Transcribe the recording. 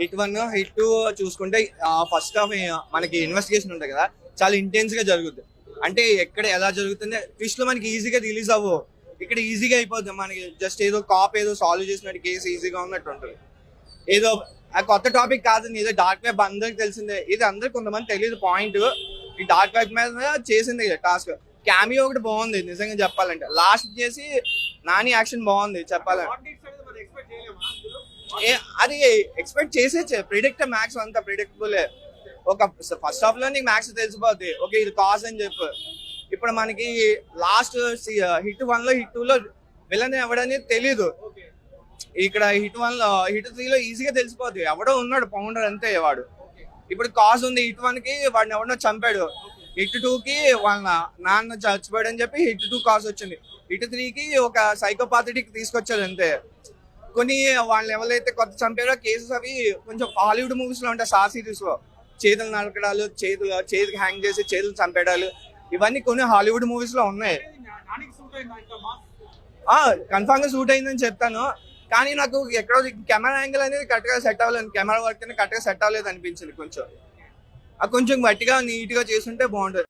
Hit one hit two చూసుకుంటే first half మనకి investigation ఉంటుంది కదా చాలా ఇంటెన్స్గా జరుగుద్ది. అంటే ఎక్కడ ఎలా జరుగుతుంది ట్విస్ట్లో మనకి ఈజీగా రిలీజ్ అవ్వవు ఇక్కడ ఈజీగా అయిపోద్ది మనకి జస్ట్ ఏదో కాప్ ఏదో సాల్వ్ చేసినట్టు కేసు ఈజీగా ఉన్నట్టు ఉంటుంది. ఏదో కొత్త టాపిక్ కాదు ఏదో డార్క్ వెబ్ అందరికి తెలిసిందే. ఇది అందరికి కొంతమంది తెలియదు పాయింట్ ఈ డార్క్ వెబ్ మీద చేసింది టాస్క్ క్యామియో ఒకటి బాగుంది నిజంగా చెప్పాలంటే. లాస్ట్ చేసి నాని యాక్షన్ బాగుంది చెప్పాలంటే. అది ఎక్స్పెక్ట్ చేసే ప్రిడిక్ట్ మ్యాక్స్ అంత ప్రిడిక్టబుల్ ఒక ఫస్ట్ హాఫ్లో నీకు మ్యాక్స్ తెలిసిపోద్ది. ఓకే ఇది కాస్ అని చెప్పు. ఇప్పుడు మనకి లాస్ట్ హిట్ వన్లో హిట్ టూ లో విలన్ ఎవడని తెలీదు. ఇక్కడ హిట్ వన్లో హిట్ త్రీ లో ఈజీగా తెలిసిపోద్ది. ఎవడో ఉన్నాడు పౌండర్ అంతే వాడు. ఇప్పుడు కాస్ ఉంది హిట్ వన్కి వాడిని ఎవడో చంపాడు. హిట్ టూ కి వాళ్ళ నాన్న చచ్చిపోయాడు అని చెప్పి హిట్ టూ కాస్ వచ్చింది. హిట్ త్రీ కి ఒక సైకోపాథటిక్ తీసుకొచ్చాడు అంతే. కొన్ని వాళ్ళు ఎవరైతే కొత్త చంపారో కేసెస్ అవి కొంచెం హాలీవుడ్ మూవీస్లో ఉంటాయి సా సిరీస్లో. చేతులు నరకడాలు చేతులు చేతికి హ్యాంగ్ చేసి చేతులు చంపేయడాలు ఇవన్నీ కొన్ని హాలీవుడ్ మూవీస్లో ఉన్నాయి. కన్ఫామ్గా సూట్ అయిందని చెప్తాను. కానీ నాకు ఎక్కడో కెమెరా యాంగిల్ అనేది కరెక్ట్గా సెట్ అవ్వలేదు. కెమెరా వర్క్ అనేది కరెక్ట్గా సెట్ అవ్వలేదు అనిపించింది కొంచెం. కొంచెం గట్టిగా నీట్గా చేస్తుంటే బాగుంటుంది.